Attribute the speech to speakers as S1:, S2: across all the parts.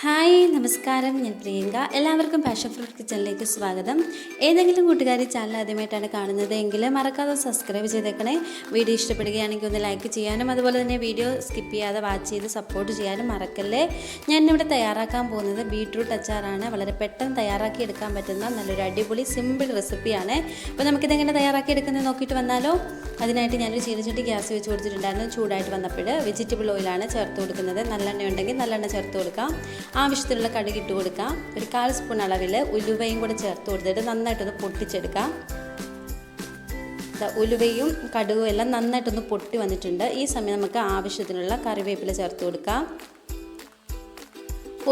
S1: Hi നമസ്കാരം. ഞാൻ പ്രിയങ്ക. എല്ലാവർക്കും പാഷൻ ഫ്രൂട്ട് കിച്ചണിലേക്ക് സ്വാഗതം. ഏതെങ്കിലും കൂട്ടുകാരി ചാനൽ ആദ്യമായിട്ടാണ് കാണുന്നത് എങ്കിൽ മറക്കാതെ സബ്സ്ക്രൈബ് ചെയ്തേക്കണേ. വീഡിയോ ഇഷ്ടപ്പെടുകയാണെങ്കിൽ ഒന്ന് ലൈക്ക് ചെയ്യാനും അതുപോലെ തന്നെ വീഡിയോ സ്കിപ്പ് ചെയ്യാതെ വാച്ച് ചെയ്ത് സപ്പോർട്ട് ചെയ്യാനും മറക്കല്ലേ? ഞാൻ ഇവിടെ തയ്യാറാക്കാൻ പോകുന്നത് ബീട്രൂട്ട് അച്ചാറാണ് വളരെ പെട്ടെന്ന് തയ്യാറാക്കി എടുക്കാൻ പറ്റുന്ന നല്ലൊരു അടിപൊളി സിമ്പിൾ റെസിപ്പിയാണ് അപ്പോൾ നമുക്കിതെങ്ങനെ തയ്യാറാക്കി എടുക്കുന്നത് നോക്കിയിട്ട് വന്നാലോ? അതിനായിട്ട് ഞാനൊരു ചീനച്ചട്ടി ഗ്യാസ് വെച്ച് കൊടുത്തിട്ടുണ്ടായിരുന്നു. ചൂടായിട്ട് വന്നപ്പോൾ വെജിറ്റബിൾ ഓയിലാണ് ചേർത്ത് കൊടുക്കുന്നത്. നല്ലെണ്ണ ഉണ്ടെങ്കിൽ നല്ലെണ്ണ ചേർത്ത് കൊടുക്കാം. ആവശ്യത്തിനുള്ള കടുക് ഇട്ട് കൊടുക്കാം. ഒരു കാൽ സ്പൂൺ അളവിൽ ഉലുവയും കൂടെ ചേർത്ത് കൊടുത്തിട്ട് നന്നായിട്ടൊന്ന് പൊട്ടിച്ചെടുക്കാം. ഉലുവയും കടുകും എല്ലാം നന്നായിട്ടൊന്ന് പൊട്ടി വന്നിട്ടുണ്ട്. ഈ സമയം നമുക്ക് ആവശ്യത്തിനുള്ള കറിവേപ്പില ചേർത്ത് കൊടുക്കാം.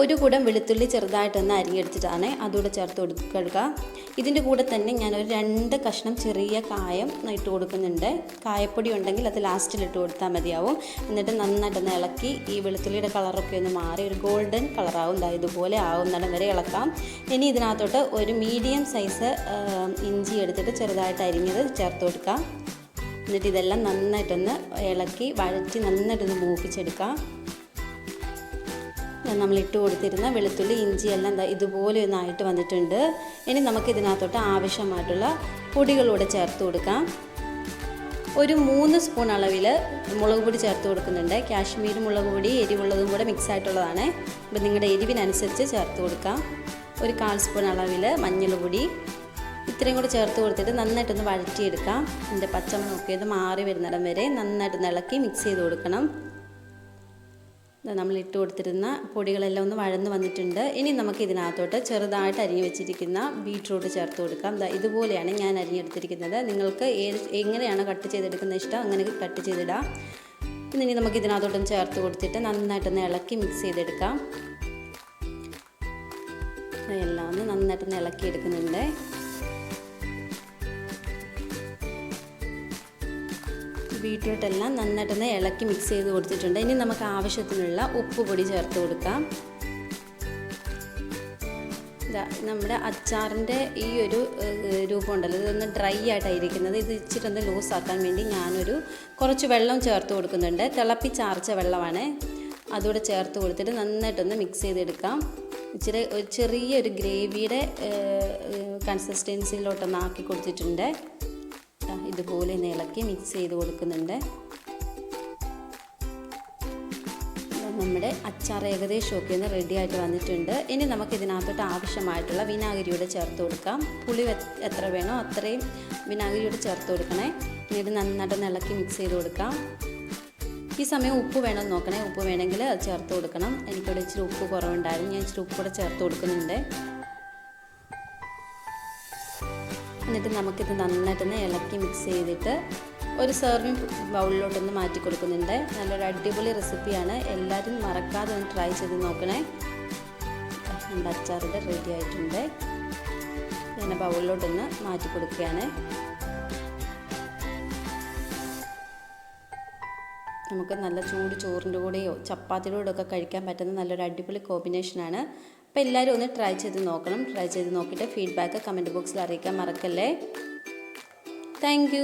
S1: ഒരു കൂടം വെളുത്തുള്ളി ചെറുതായിട്ടൊന്ന് അരിഞ്ഞെടുത്തിട്ടാണ് അതുകൂടെ ചേർത്ത് കൊടുക്കുക. ഇതിന്റെ കൂടെ തന്നെ ഞാനൊരു രണ്ട് കഷ്ണം ചെറിയ കായം ഇട്ട് കൊടുക്കുന്നുണ്ട്. കായപ്പൊടി ഉണ്ടെങ്കിൽ അത് ലാസ്റ്റിൽ ഇട്ട് കൊടുത്താൽ മതിയാവും. എന്നിട്ട് നന്നായിട്ടൊന്ന് ഇളക്കി ഈ വെളുത്തുള്ളിയുടെ കളറൊക്കെ ഒന്ന് മാറി ഒരു ഗോൾഡൻ കളറാവും. ഇതുപോലെ ആവുന്നിടം വരെ ഇളക്കാം. ഇനി ഇതിനകത്തോട്ട് ഒരു മീഡിയം സൈസ് ഇഞ്ചി എടുത്തിട്ട് ചെറുതായിട്ട് അരിഞ്ഞത് ചേർത്ത് കൊടുക്കാം. എന്നിട്ട് ഇതെല്ലാം നന്നായിട്ടൊന്ന് ഇളക്കി വഴറ്റി നന്നായിട്ടൊന്ന് മൂപ്പിച്ചെടുക്കാം. നമ്മൾ ഇട്ട് കൊടുത്തിരുന്ന വെളുത്തുള്ളി ഇഞ്ചി എല്ലാം ഇതുപോലെ ഒന്നായിട്ട് വന്നിട്ടുണ്ട്. ഇനി നമുക്ക് ഇതിനകത്തോട്ട് ആവശ്യമായിട്ടുള്ള പൊടികളൂടെ ചേർത്ത് കൊടുക്കാം. ഒരു മൂന്ന് സ്പൂൺ അളവിൽ മുളക് പൊടി ചേർത്ത് കൊടുക്കുന്നുണ്ട്. കാശ്മീരി മുളക് പൊടി എരിവുള്ളതും കൂടെ മിക്സ് ആയിട്ടുള്ളതാണ്. അപ്പോൾ നിങ്ങളുടെ എരിവിനനുസരിച്ച് ചേർത്ത് കൊടുക്കാം. ഒരു കാൽ സ്പൂൺ അളവിൽ മഞ്ഞൾ പൊടി. ഇത്രയും കൂടെ ചേർത്ത് കൊടുത്തിട്ട് നന്നായിട്ടൊന്ന് വഴറ്റിയെടുക്കാം. ഇതിന്റെ പച്ചമുളകൊക്കെ ഇത് മാറി വരുന്നിടം വരെ നന്നായിട്ടൊന്ന് ഇളക്കി മിക്സ് ചെയ്ത് കൊടുക്കണം. നമ്മൾ ഇട്ട് കൊടുത്തിരുന്ന പൊടികളെല്ലാം ഒന്ന് വഴന്ന് വന്നിട്ടുണ്ട്. ഇനി നമുക്ക് ഇതിനകത്തോട്ട് ചെറുതായിട്ട് അരിഞ്ഞു വെച്ചിരിക്കുന്ന ബീട്രൂട്ട് ചേർത്ത് കൊടുക്കാം. ഇതുപോലെയാണ് ഞാൻ അരിഞ്ഞെടുത്തിരിക്കുന്നത് നിങ്ങൾക്ക് ഏത് എങ്ങനെയാണ് കട്ട് ചെയ്തെടുക്കുന്ന ഇഷ്ടം അങ്ങനെ കട്ട് ചെയ്തിടാം. ഇനി നമുക്ക് ഇതിനകത്തോട്ടൊന്ന് ചേർത്ത് കൊടുത്തിട്ട് നന്നായിട്ടൊന്ന് ഇളക്കി മിക്സ് ചെയ്തെടുക്കാം. എല്ലാം ഒന്ന് നന്നായിട്ടൊന്ന് ഇളക്കി എടുക്കുന്നുണ്ട് ബീട്രൂട്ട് എല്ലാം നന്നായിട്ടൊന്ന് ഇളക്കി മിക്സ് ചെയ്ത് കൊടുത്തിട്ടുണ്ട്. ഇനി നമുക്ക് ആവശ്യത്തിനുള്ള ഉപ്പ് പൊടി ചേർത്ത് കൊടുക്കാം. നമ്മുടെ അച്ചാറിന്റെ ഈ ഒരു രൂപം ഉണ്ടല്ലോ ഇതൊന്ന് ഡ്രൈ ആയിട്ടായിരിക്കുന്നത്. ഇത് ഇച്ചിരി ഒന്ന് ലൂസാക്കാൻ വേണ്ടി ഞാനൊരു കുറച്ച് വെള്ളം ചേർത്ത് കൊടുക്കുന്നുണ്ട്. തിളപ്പിച്ചാർച്ച വെള്ളമാണ്. അതുകൂടെ ചേർത്ത് കൊടുത്തിട്ട് നന്നായിട്ടൊന്ന് മിക്സ് ചെയ്തെടുക്കാം. ഇച്ചിരി ചെറിയൊരു ഗ്രേവിയുടെ കൺസിസ്റ്റൻസിയിലോട്ടൊന്ന് ആക്കി കൊടുത്തിട്ടുണ്ട്. ഇതുപോലെ ഇളക്കി മിക്സ് ചെയ്ത് കൊടുക്കുന്നുണ്ട്. നമ്മുടെ അച്ചാർ ഏകദേശമൊക്കെ ഒന്ന് റെഡി ആയിട്ട് വന്നിട്ടുണ്ട്. ഇനി നമുക്ക് ഇതിനകത്തോട്ട് ആവശ്യമായിട്ടുള്ള വിനാഗിരിയോടെ ചേർത്ത് കൊടുക്കാം. പുളി എത്ര വേണോ അത്രയും വിനാഗിരിയോടെ ചേർത്ത് കൊടുക്കണേ. ഇത് നന്നായിട്ട് ഇളക്കി മിക്സ് ചെയ്ത് കൊടുക്കാം. ഈ സമയം ഉപ്പ് വേണമെന്ന് നോക്കണേ. ഉപ്പ് വേണമെങ്കിൽ ചേർത്ത് കൊടുക്കണം. എനിക്കിവിടെ ഇച്ചിരി ഉപ്പ് കുറവുണ്ടായിരുന്നു. ഞാൻ ഇച്ചിരി ഉപ്പ് കൂടെ ചേർത്ത് കൊടുക്കുന്നുണ്ട്. എന്നിട്ട് നമുക്കിത് നന്നായിട്ടൊന്ന് ഇളക്കി മിക്സ് ചെയ്തിട്ട് ഒരു സെർവിങ് ബൗളിലോട്ടൊന്ന് മാറ്റി കൊടുക്കുന്നുണ്ട്. നല്ലൊരു അടിപൊളി റെസിപ്പിയാണ് എല്ലാവരും മറക്കാതെ ഒന്ന് ട്രൈ ചെയ്ത് നോക്കണേ. നമ്മുടെ അച്ചാറിന്റെ റെഡി ആയിട്ടുണ്ട്. ഞാൻ ബൗളിലോട്ടൊന്ന് മാറ്റി കൊടുക്കുകയാണ്. നമുക്ക് നല്ല ചൂട് ചോറിന്റെ കൂടെയോ ചപ്പാത്തിയുടെ കൂടെയൊക്കെ കഴിക്കാൻ പറ്റുന്ന നല്ലൊരു അടിപൊളി കോമ്പിനേഷനാണ് അപ്പോൾ എല്ലാവരും ഒന്ന് ട്രൈ ചെയ്ത് നോക്കണം. ട്രൈ ചെയ്ത് നോക്കിയിട്ട് ഫീഡ്ബാക്ക് കമന്റ് ബോക്സിൽ അറിയിക്കാൻ മറക്കല്ലേ? താങ്ക്